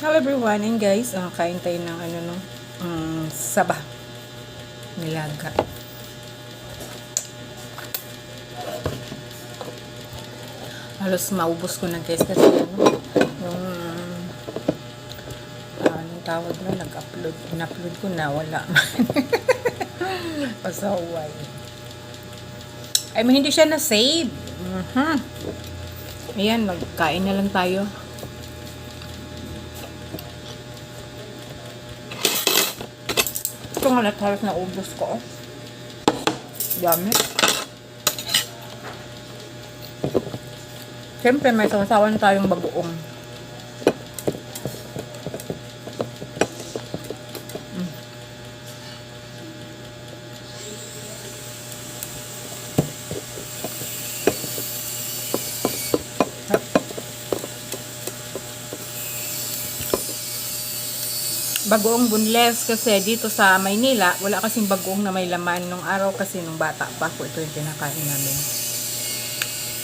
Hello everyone, and guys, uh, kain tayo ng ano no, um, saba. Nilaga. Halos maubos ko na guys kasi ano, yung uh, anong tawag na, nag-upload, in-upload ko na, wala man. Pasaway. I mean, hindi siya na-save. Mhm. Ayan, magkain na lang tayo. Ito nga lahat halos na ubos ko. Dami. Siyempre, may sasawan tayong bagoong. Bagoong bunles kasi dito sa Maynila, wala kasing bagoong na may laman nung araw kasi nung bata pa ako, ito yung kinakain namin.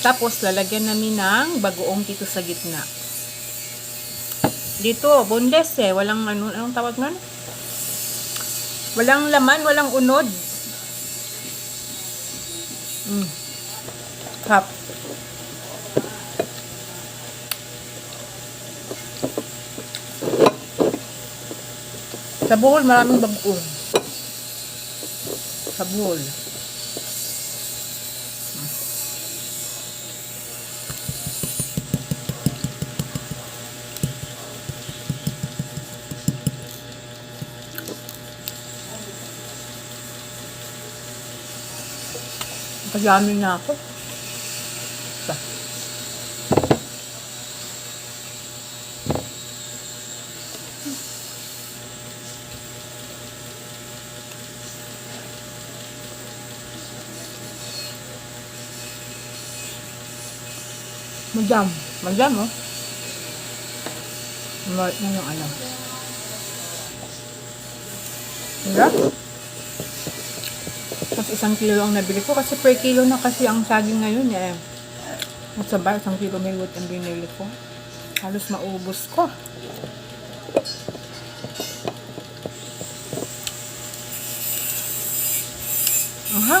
Tapos, lalagyan namin ng bagoong dito sa gitna. Dito, boneless eh. Walang ano, anong tawag nun? Walang laman, walang unod. Mm. Hap. Sa Bohol, maraming bagoong. Sa Bohol. Pagyamin na ako. Madam. Madam, oh. Mart na yung ano. Hirap. Tapos isang kilo lang nabili ko kasi per kilo na kasi ang saging ngayon eh. At sa bar, isang kilo may wood ang binili ko. Halos maubos ko. Aha.